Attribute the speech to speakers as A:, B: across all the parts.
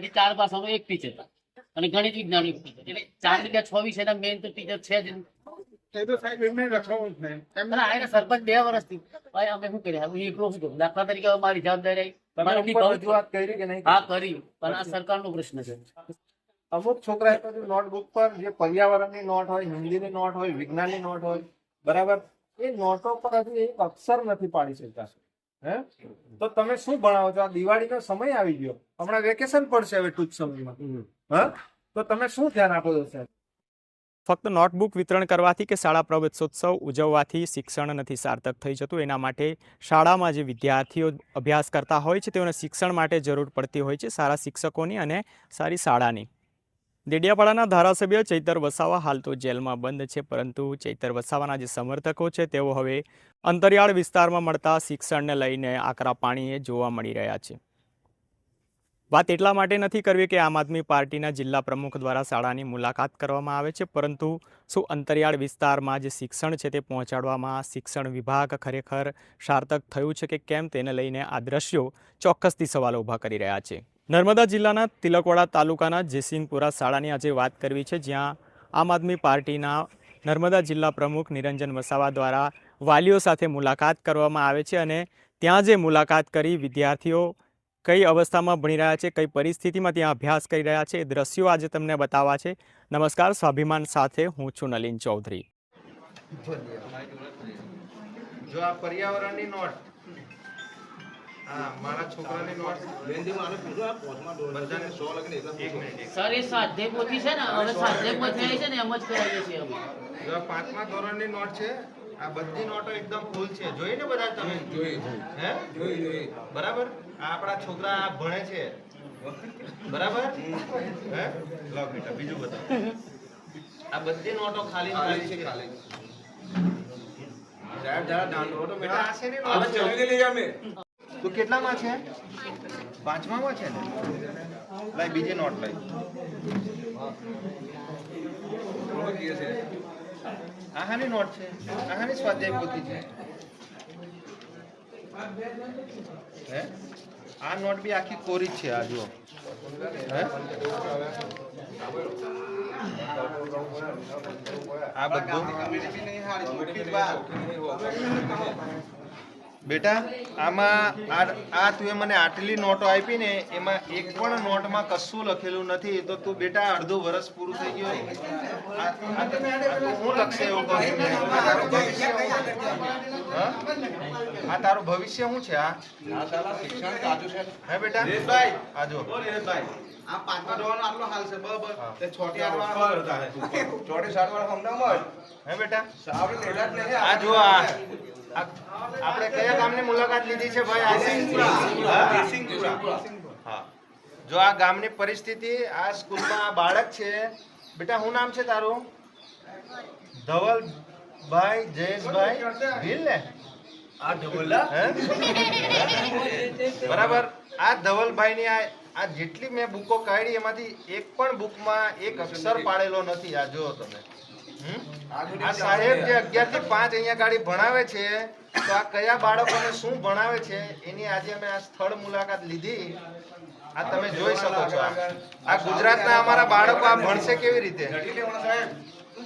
A: એટલે ચાર ભાષામાં એક ટીચર અને ગણિત વિજ્ઞાન એટલે ચાર જગ્યા છ વિષયના મેઇન તો ટીચર છે જ સરપંચ બે વર્ષથી. ભાઈ અમે શું કર્યા? હું એકલો શું દાખલા તરીકે મારી જવાબદારી
B: કરી
A: હા કરી. પણ આ સરકારનો પ્રશ્ન છે.
B: અમુક છોકરા નોટબુક પર જે પર્યાવરણની નોટ હોય હિન્દીની નોટ હોય વિજ્ઞાનની નોટ હોય બરાબર? એ નોટો પર હજુ એક અક્ષર નથી પાડી શકતા. હે? તો તમે શું ભણાવો છો? આ દિવાળીનો સમય આવી ગયો. હમણાં વેકેશન પડશે હવે ટૂંક સમયમાં. હા? તો તમે શું ધ્યાન આપો છો સાહેબ?
C: ફક્ત નોટબુક વિતરણ કરવાથી કે શાળા પ્રવેશોત્સવ ઉજવવાથી શિક્ષણ નથી સાર્થક થઈ જતું. એના માટે શાળામાં જે વિદ્યાર્થીઓ અભ્યાસ કરતા હોય છે તેઓને શિક્ષણ માટે જરૂર પડતી હોય છે સારા શિક્ષકોની અને સારી શાળાની. દેડિયાપાડાના ધારાસભ્ય ચૈતર વસાવા હાલ તો જેલમાં બંધ છે, પરંતુ ચૈતર વસાવાના જે સમર્થકો છે, તેઓ હવે અંતરિયાળ વિસ્તારમાં મળતા શિક્ષણને લઈને આકરા પાણીએ જોવા મળી રહ્યા છે. વાત એટલા માટે નથી કરવી કે આમ આદમી પાર્ટીના જિલ્લા પ્રમુખ દ્વારા શાળાની મુલાકાત કરવામાં આવે છે, પરંતુ શું અંતરિયાળ વિસ્તારમાં જે શિક્ષણ છે તે પહોંચાડવામાં શિક્ષણ વિભાગ ખરેખર સાર્થક થયું છે કે કેમ, તેને લઈને આ દ્રશ્યો ચોક્કસથી સવાલો ઊભા કરી રહ્યા છે. નર્મદા જિલ્લાના તિલકવાડા તાલુકાના જેસિંગપુરા શાળાની આજે વાત કરવી છે, જ્યાં આમ આદમી પાર્ટીના નર્મદા જિલ્લા પ્રમુખ નિરંજન વસાવા દ્વારા વાલીઓ સાથે મુલાકાત કરવામાં આવે છે અને ત્યાં જે મુલાકાત કરી વિદ્યાર્થીઓ કઈ અવસ્થામાં ભણી રહ્યા છે, કઈ પરિસ્થિતિમાં ત્યાં અભ્યાસ કરી રહ્યા છે એ દ્રશ્યો આજે તમને બતાવવા છે. નમસ્કાર, સ્વાભિમાન સાથે હું છું નલિન ચૌધરી.
B: જો આ પર્યાવરણની નોટ હા મારા છોકરાની નોટ. બધાને એક મિનિટ
A: સર એ સાધ્ય પોથી છે ને હવે સાધ્ય પોથી છે ને એમ જ કરાવીએ છીએ અમે.
B: જો પાંચમા ધોરણની નોટ છે આ બધી નોટો એકદમ ફૂલ છે. જોઈ ને બધા તમે? હે? બરાબર? આ આપણા છોકરા આ ભણે છે. બરાબર? હે? લો બેટા બીજું બતાવો. આ બધી નોટો ખાલી ખાલી છે ખાલી. બેટા આ શેની નોટ. છે? તું કેટલામાં છે? પાંચમામાં છે ને? લાઈ બીજી નોટ લઈ આહાની નોટ છે. આહાની સ્વાધ્યાય પોથી છે. હે? આ નોટ બી આખી કોરી જ છે, આ જુઓ. આ બધું? બેટા આમાં આ તું મને આટલી નોટો આપી ને એમાં એક પણ નોટમાં કશું લખેલું નથી. તો તું બેટા અડધું વર્ષ પૂરું થઈ ગયું હું લખશે એવું કહું છું. ને? આ તારું ભવિષ્ય શું? હા? તારું ભવિષ્ય શું છે? આ? હે બેટા? આજો જો.
D: આ પાંચમા ધોરણનો આટલો હાલ છે બરાબર? તે છોટી આઠ વાળા ચોટી સાત વાળા
B: હે બેટા?
D: આપણે લેલા જ નહીં
B: આ જો આ- આપણે કયા ગામની મુલાકાત લીધી છે ભાઈ? હા જો આ ગામની પરિસ્થિતિ આ સ્કૂલમાં આ બાળક છે. બેટા શું નામ છે તારું? ધવલભાઈ જયેશભાઈ. ભીલ ને?
D: આ
B: ધવલ? બરાબર. આ ધવલભાઈની આ આ જેટલી મેં બુકો કાઢી એમાંથી એક પણ બુકમાં એક અક્ષર પાડેલો નથી. આ જો તમે? આ સાહેબ જે અગિયારથી પાંચ અહીંયા ગાડી ભણાવે છે તો આ કયા બાળકોને શું ભણાવે છે એની આજે અમે આ સ્થળ મુલાકાત લીધી. આ તમે જોઈ શકો છો આ. ગુજરાતના અમારા બાળકો આ ભણશે કેવી રીતે?
D: સાહેબ.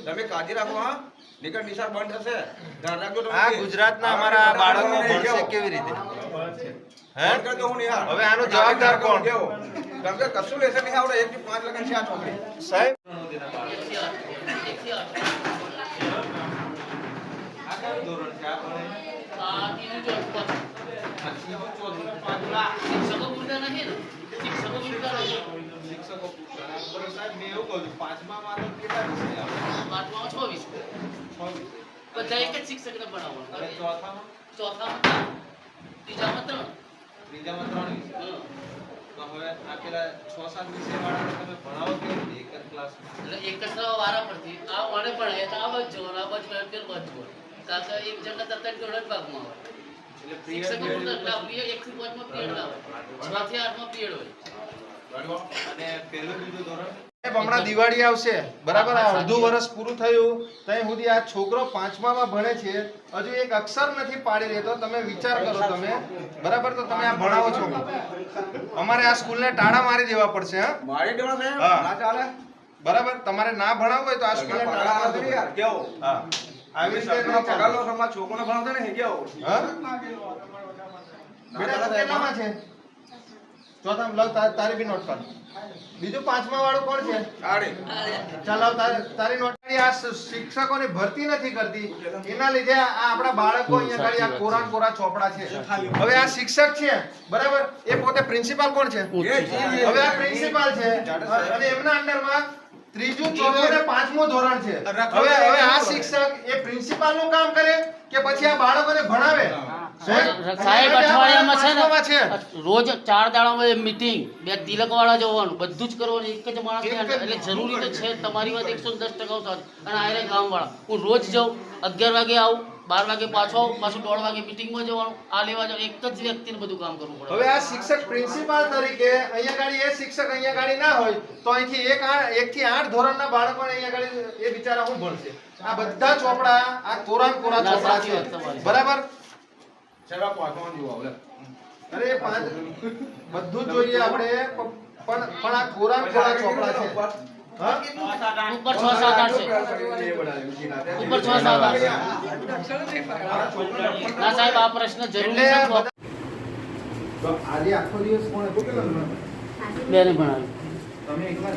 D: તમે કાજી રાખો હા. નિકટ નિશાળ બંધ થશે.
B: આ ગુજરાતના અમારા બાળકો ભણશે કેવી રીતે? હવે આનો જવાબદાર કોણ?
D: કેવો? કેમ કે કશું લેશે નહીં આવડે એક થી પાંચ લગન છે આ છોકરી
B: સાહેબ
A: એકથી આઠ. એકથી આઠ. આ ત્રીજું ચોથું. શિક્ષકો પૂરતા નથી ને શિક્ષકો પૂરતા છ પાંચમાં છવ્વીસ બધા એક જ શિક્ષકને ભણાવવાનું ચોથામાં ત્રણ. ત્રીજામાં ત્રણ હમ. એટલે એક જ વારા પરથી. આ વાળે ભણાય તો આ બાજુ જોવાનું, આ બાજુ એમ તો પેલું બાજુ જોવાનું. કારણ કે એક જણને તરત જ જ ભાગમાં આવે એટલે આ period એક થી પાંચમાં ના આવે છ થી આઠમાં period હોય.
D: અને પેલું બીજું ધોરણ?
B: હમણાં દિવાળી આવશે. બરાબર? અડધું વર્ષ પૂરું થયું. ત્યાં સુધી આ છોકરો પાંચમામાં ભણે છે. હજુ એક અક્ષર નથી પાડી રહેતો. તમે વિચાર કરો તમે. બરાબર? તો તમે આ ભણાવો છો. અમારે આ સ્કૂલને ટાળા મારી દેવા પડશે હા?
D: મારી દેવાનો છે
B: હા.
D: ચાલે?
B: બરાબર? તમારે ના ભણાવવું હોય તો આ સ્કૂલને ટાળા મારી દેવા.
D: કેવો?
B: હા. આવી રીતે
D: પગાર લો તમારા છોકરોને ભણાવતા ને, કેવો?
B: હા? બેટા કેટલામાં છે? ચોથામાં લવ તાર- બી નોટ કર બીજું પાંચમા વાળું કોણ છે?
D: આડે.
B: ચાલો તારી નોટરી આ શિક્ષકોની ભરતી નથી કરતી. એના લીધે આ આપણા બાળકો અહીંયા આગળ આ કોરા કોરા ચોપડા છે. હવે આ શિક્ષક છે. બરાબર? એ પોતે પ્રિન્સિપાલ કોણ છે. હવે આ પ્રિન્સિપાલ છે. અને એમના અંડરમાં ત્રીજું ચોથું અને પાંચમું ધોરણ છે. હવે હવે આ શિક્ષક એ પ્રિન્સિપાલનું કામ કરે કે પછી આ બાળકોને ભણાવે?
A: સાહેબ અઠવાડિયામાં છે ને રોજ ચાર દાડામાં મીટિંગ બે તિલક વાળા જવાનું બધું જ કરવાનું એક જ માણસ એટલે જરૂરી તો છે તમારી વાત એકસો દસ ટકા સાથ અને આયરે ગામ વાળા હું રોજ જાઉં અગિયાર વાગે આવું બાર વાગે પાછો પાછું દોઢ વાગે મીટિંગમાં જવાનું. આ લેવા જાવ એક જ વ્યક્તિને બધું કામ કરવું પડે.
B: હવે આ શિક્ષક પ્રિન્સિપાલ તરીકે અહીંયા ગાડી એ શિક્ષક અહીંયા ગાડી ના હોય તો અહીંથી એક એક થી આઠ ધોરણના બાળકોને અહીંયા ગાડી એ બિચારા શું ભણશે? આ બધા ચોપડા આ કોરા કોરા ચોપડા છે. બરાબર?
D: આ પાંચમાં જુઓ, હવે.
B: અરે પાંચ બધું જ જોઈએ આપણે પણ પણ આ કોરા ને ચોપડા છે. હા?
A: ઉપર છ સાત આઠ છે. ઉપર છ સાત આઠ છે. ના સાહેબ આ પ્રશ્ન જરૂરી છે.
B: આજે આખો દિવસ કોણે કેટલા
A: બેને ભણાવ્યું.
B: તમે એકલા?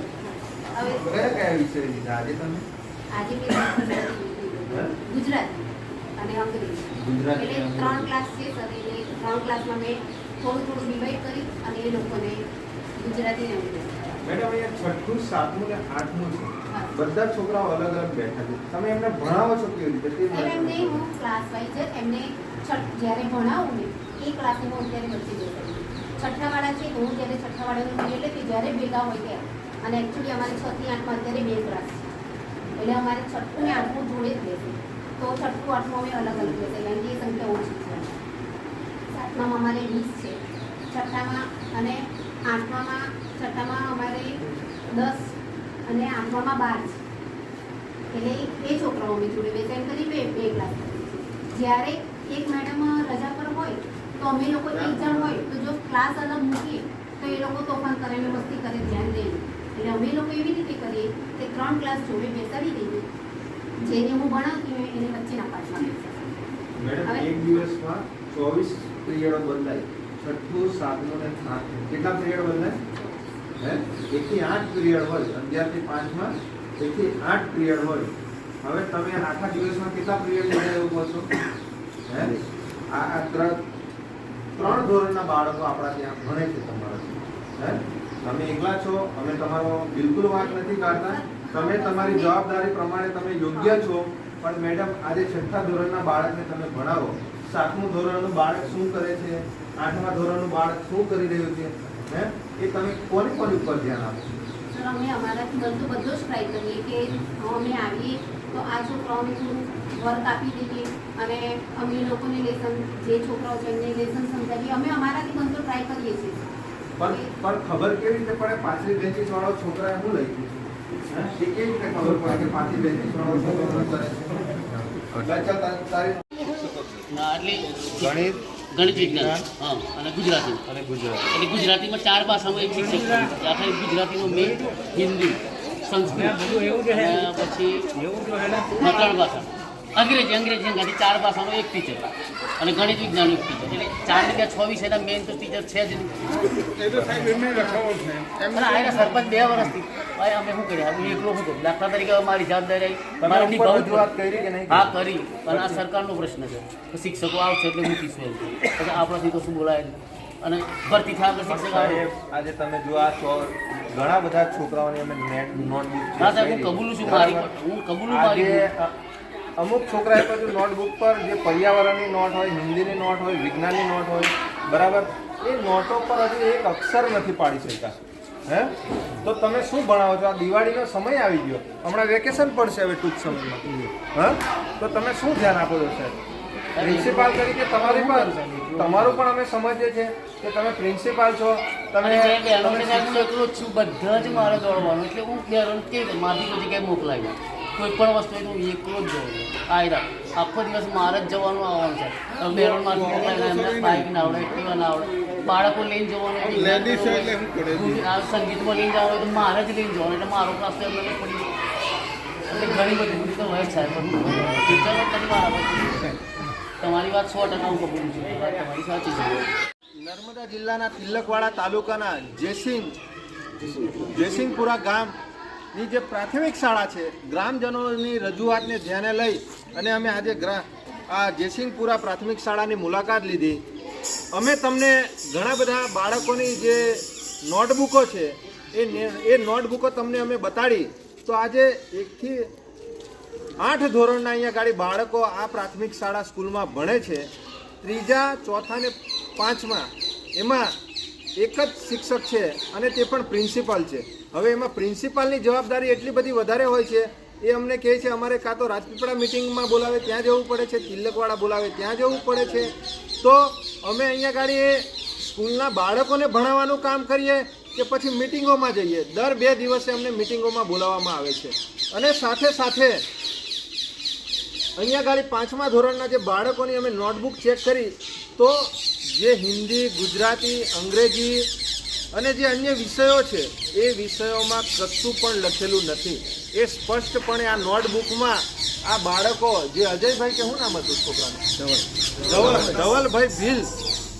B: કયા કયા વિષય લીધા આજે તમે?
E: આજે ગુજરાતી. અને અંગ્રેજી એટલે ત્રણ ક્લાસ છે સર એટલે ત્રણ ક્લાસમાં મેં થોડું થોડું ડિવાઈડ કરી અને એ લોકોને ગુજરાતી
B: મેડમ અહીંયા છઠ્ઠું સાતમું ને આઠમું છે. બધા છોકરાઓ અલગ અલગ બેઠા છે. તમે એમને ભણાવો છો કેવી રીતે?
E: એમને હું ક્લાસ વાઇઝ જ એમને છઠ જ્યારે ભણાવું ને એ ક્લાસને હું અત્યારે વચ્ચે છઠ્ઠા છઠ્ઠાવાળા છે તો હું જ્યારે છઠ્ઠાવાળાનું પીરિયડ એટલે કે જ્યારે ભેગા હોય ત્યારે. અને એકચ્યુઅલી અમારે છ થી આઠમાં અત્યારે બે ક્લાસ છે. એટલે અમારે છઠ્ઠું ને આઠમું જોડે જ બેસે તો છઠ્ઠું, આઠમું અમે અલગ અલગ રહેશે કારણ કે એ સંખ્યા ઓછી છે. સાતમામાં અમારે વીસ છે. છઠ્ઠામાં અને આઠમામાં, છઠ્ઠામાં અમારે દસ અને આઠમામાં બાર છે. એટલે એ છોકરાઓ અમે જોડે બે એમ કરી બે બે ક્લાસ જ્યારે એક મેડમ રજા પર હોય, તો અમે લોકો એક જણ હોય, તો જો ક્લાસ અલગ મૂકીએ, તો એ લોકો તોફાન કરે મસ્તી કરે, ધ્યાન દે. એટલે અમે લોકો એવી રીતે કરીએ કે ત્રણ ક્લાસ જોડે બેસાડી દઈએ જેને હું ભણાવતી હોય એને વચ્ચેના
B: પાઠમાં.
E: હવે-
B: એક દિવસમાં ચોવીસ પિરિયડો બદલાય. છઠ્ઠું સાતમું ને આઠમું. કેટલા પિરિયડ બદલાય? હે? એકથી આઠ પિરિયડ હોય. અગિયારથી પાંચમાં એકથી આઠ પિરિયડ હોય. હવે તમે આખા દિવસમાં કેટલા પીરિયડ લીધા એવું કહો છો? હે? આ આ ત્રણ ત્રણ ધોરણના બાળકો આપણા ત્યાં ભણે છે તમારા. હે? તમે એકલા છો? અમે તમારો બિલકુલ વાત નથી કાઢતા. તમે તમારી જવાબદારી પ્રમાણે તમે યોગ્ય છો પણ મેડમ આજે છઠ્ઠા ધોરણના બાળકને તમે ભણાવો. સાતમું ધોરણનું બાળક શું કરે છે? આઠમા ધોરણનું બાળક શું કરી રહ્યું છે? હે? એ તમે કોની કોની ઉપર ધ્યાન આપો?
E: સર અમે અમારાથી બનતું બધો જ ટ્રાય કરીએ કે અમે આવીએ તો આ છોકરાઓને વર્ક આપી દઈએ? અને અમે લોકોને લેસન જે છોકરાઓ છે એમને લેસન સમજાવીએ. અમે અમારાથી બનતો ટ્રાય કરીએ છીએ.
B: પણ પણ ખબર કેવી રીતે પડે? પાછલી બેન્ચીસ વાળો છોકરાએ શું લખ્યું? છે ગણિત
A: ગણિત વિજ્ઞાન હા અને ગુજરાતી.
B: અને ગુજરાત.
A: એટલે ગુજરાતીમાં ચાર ભાષામાં એક શિક્ષક છે. આખા ગુજરાતીમાં મેં હિન્દી સંસ્કૃત પછી હા, ભાષા. અંગ્રેજી અંગ્રેજી અંગ્રેજી. ચાર ભાષાનો એક ટીચર અને ગણિત વિજ્ઞાન એક ટીચર એટલે ચાર ને બે છ વિષયના મેઇન તો ટીચર છે જ નહીં. આયરા સરપંચ બે વર્ષથી. ભાઈ અમે શું કર્યા હું એકલો હતો દાખલા તરીકે મારી જવાબદારી આવી. હા કરી. અને આ સરકારનો પ્રશ્ન છે. તો શિક્ષકો આવશે એટલે મૂકીશું એમ. પછી આપણાથી તો શું બોલાય અને ભરતી થાય એટલે શિક્ષક
B: આજે તમે જો આ છો ઘણા બધા છોકરાઓને અમે નેટ નોટબુક
A: ના સાહેબ હું કબૂલું છું મારી હું કબૂલું મારી
B: અમુક છોકરાએ જો નોટબુક પર જે પર્યાવરણની નોટ હોય હિન્દીની નોટ હોય વિજ્ઞાનની નોટ હોય બરાબર? એ નોટો પર હજુ એક અક્ષર નથી પાડી શકતા હે? તો તમે શું ભણાવો છો? આ દિવાળીનો સમય આવી ગયો. હમણાં વેકેશન પડશે હવે ટૂંક સમયમાં. હા? તો તમે શું ધ્યાન આપો છો સાહેબ? પ્રિન્સિપાલ તરીકે તમારી પણ તમારું પણ અમે સમજીએ છીએ કે તમે પ્રિન્સિપાલ છો. તમે
A: એકલો જ છું બધા જ મારે દોડવાનું એટલે હું બહેનોને કેવી રીતે મારી કોઈ જગ્યાએ મોકલાવી કોઈ પણ વસ્તુ હોય તો હું એકલો જ જઉં આયરા આખો દિવસ મારે જ જવાનું આવવાનું છે. એમને બાઇક ના આવડે એક્ટિવા ના આવડે. બાળકો લઈને જવાનું આ સંગીતમાં લઈને જવાનું તો મારે જ લઈને જવાનું એટલે મારો ક્લાસ તો એમને પડી એટલે ઘણી બધી તો હોય સાહેબ ટીચરો કરી મારા તમારી વાત સો ટકા હું કબૂલું છું. તમારી સાચી છે.
B: નર્મદા જિલ્લાના તિલકવાડા તાલુકાના જયસિંહ જયસિંહપુરા ગામની જે પ્રાથમિક શાળા છે, ગ્રામજનોની રજૂઆતને ધ્યાને લઈ અને અમે આજે આ જયસિંહપુરા પ્રાથમિક શાળાની મુલાકાત લીધી. અમે તમને ઘણા બધા બાળકોની જે નોટબુકો છે, એ એ નોટબુકો તમને અમે બતાડી. તો આજે એકથી આઠ ધોરણના અહીંયા ગાડી બાળકો આ પ્રાથમિક શાળા સ્કૂલમાં ભણે છે. ત્રીજા, ચોથા ને પાંચમા, એમાં એક જ શિક્ષક છે અને તે પણ પ્રિન્સિપાલ છે. હવે એમાં પ્રિન્સિપાલની જવાબદારી એટલી બધી વધારે હોય છે, એ અમને કહે છે, અમારે કાં તો રાજપીપળા મિટિંગમાં બોલાવે, ત્યાં જવું પડે છે, તિલકવાડા બોલાવે, ત્યાં જવું પડે છે. તો અમે અહીંયા ગાડી સ્કૂલના બાળકોને ભણાવવાનું કામ કરીએ કે પછી મિટિંગોમાં જઈએ. દર બે દિવસે અમને મિટિંગોમાં બોલાવવામાં આવે છે. અને સાથે સાથે અહીંયા ગાડી પાંચમા ધોરણના જે બાળકોની અમે નોટબુક ચેક કરી, તો જે હિન્દી, ગુજરાતી, અંગ્રેજી અને જે અન્ય વિષયો છે, એ વિષયોમાં કશું પણ લખેલું નથી. એ સ્પષ્ટપણે આ નોટબુકમાં આ બાળકો, જે અજયભાઈ કે શું નામ હતું છોકરાનું? ધવલ. ધવલભાઈ ભીલ,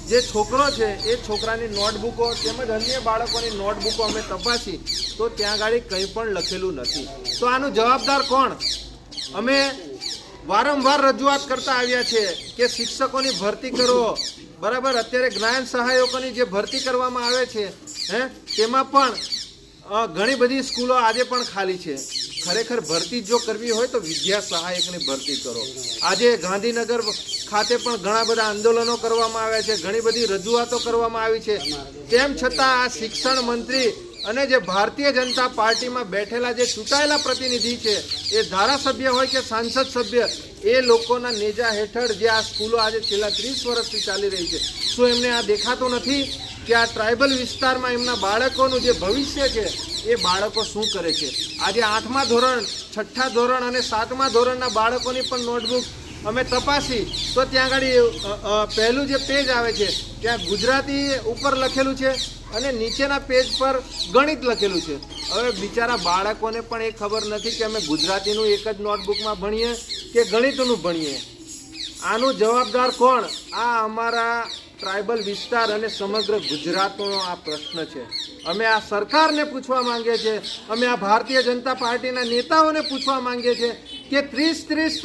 B: જે છોકરો છે, એ છોકરાની નોટબુકો તેમજ અન્ય બાળકોની નોટબુકો અમે તપાસી, તો ત્યાં ગાડી કંઈ પણ લખેલું નથી. તો આનું જવાબદાર કોણ? અમે વારંવાર રજૂઆત કરતા આવ્યા છે કે શિક્ષકોની ભરતી કરો બરાબર? અત્યારે જ્ઞાન સહાયકોની જે ભરતી કરવામાં આવે છે, હે, તેમાં પણ ઘણી બધી સ્કૂલો આજે પણ ખાલી છે. ખરેખર ભરતી જો કરવી હોય તો વિદ્યા સહાયકની ભરતી કરો. આજે ગાંધીનગર ખાતે પણ ઘણા બધા આંદોલનો કરવામાં આવ્યા છે, ઘણી બધી રજૂઆતો કરવામાં આવી છે. તેમ છતાં આ શિક્ષણ મંત્રી અને જે ભારતીય જનતા પાર્ટીમાં બેઠેલા જે ચૂંટાયેલા પ્રતિનિધિ છે, એ ધારાસભ્ય હોય કે સાંસદ સભ્ય, એ લોકોના નેજા હેઠળ જે આ સ્કૂલો આજે છેલ્લા ત્રીસ વર્ષથી ચાલી રહી છે. શું એમને આ દેખાતું નથી કે આ ટ્રાઇબલ વિસ્તારમાં એમના બાળકોનું જે ભવિષ્ય છે, એ બાળકો શું કરે છે? આજે આઠમા ધોરણ, છઠ્ઠા ધોરણ અને સાતમા ધોરણના બાળકોની પણ નોટબુક અમે તપાસી. તો ત્યાં આગળ પહેલું જે પેજ આવે છે, ત્યાં ગુજરાતી ઉપર લખેલું છે અને નીચેના પેજ પર ગણિત લખેલું છે. હવે બિચારા બાળકોને પણ એ ખબર નથી કે અમે ગુજરાતીનું એક જ નોટબુકમાં ભણીએ કે ગણિતનું ભણીએ. આનું જવાબદાર કોણ? આ અમારા ટ્રાઇબલ વિસ્તાર અને સમગ્ર ગુજરાતનો આ પ્રશ્ન છે. અમે આ સરકારને પૂછવા માંગીએ છીએ. અમે આ ભારતીય જનતા પાર્ટીના નેતાઓને પૂછવા માંગીએ છીએ કે ત્રીસ ત્રીસ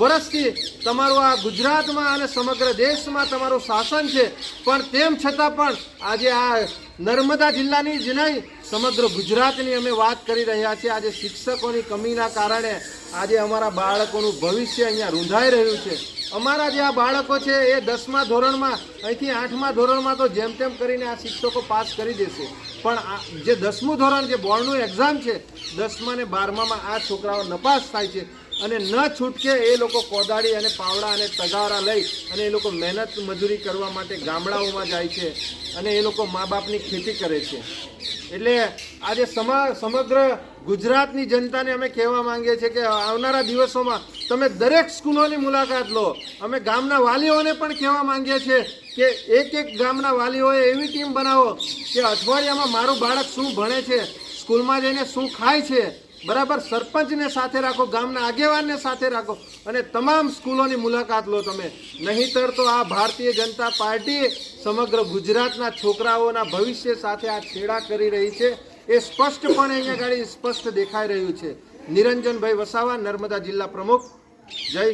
B: વર્ષથી તમારું આ ગુજરાતમાં અને સમગ્ર દેશમાં તમારું શાસન છે. પણ તેમ છતાં પણ આજે આ નર્મદા જિલ્લાની જ નહીં, સમગ્ર ગુજરાતની અમે વાત કરી રહ્યા છીએ. આજે શિક્ષકોની કમીના કારણે આજે અમારા બાળકોનું ભવિષ્ય અહીંયા રૂંધાઈ રહ્યું છે. અમારા જે આ બાળકો છે એ દસમા ધોરણમાં, અહીંથી આઠમા ધોરણમાં તો જેમ તેમ કરીને આ શિક્ષકો પાસ કરી દેશે. પણ આ જે દસમું ધોરણ, જે બોર્ડનું એક્ઝામ છે દસમા ને બારમામાં આ છોકરાઓ નપાસ થાય છે. અને ન છૂટકે એ લોકો કોદાળી અને પાવડા અને તગારા લઈ અને એ લોકો મહેનત મજૂરી કરવા માટે ગામડાઓમાં જાય છે અને એ લોકો મા બાપની ખેતી કરે છે. એટલે આજે સમા, સમગ્ર ગુજરાતની જનતાને અમે કહેવા માંગીએ છીએ કે આવનારા દિવસોમાં તમે દરેક સ્કૂલોની મુલાકાત લો. અમે ગામના વાલીઓને પણ કહેવા માંગીએ છીએ કે એક એક ગામના વાલીઓએ એવી ટીમ બનાવો કે અઠવાડિયામાં મારું બાળક શું ભણે છે, સ્કૂલમાં જઈને શું ખાય છે બરાબર, સરપંચને સાથે રાખો, ગામના આગેવાનને સાથે રાખો અને તમામ સ્કૂલોની મુલાકાત લો તમે. નહીંતર તો આ ભારતીય જનતા પાર્ટી સમગ્ર ગુજરાતના છોકરાઓના ભવિષ્ય સાથે આ છેડા કરી રહી છે. એ સ્પષ્ટપણે અહીંયા ગાડી સ્પષ્ટ દેખાઈ રહ્યું છે. નિરંજનભાઈ વસાવા, નર્મદા જિલ્લા પ્રમુખ. જય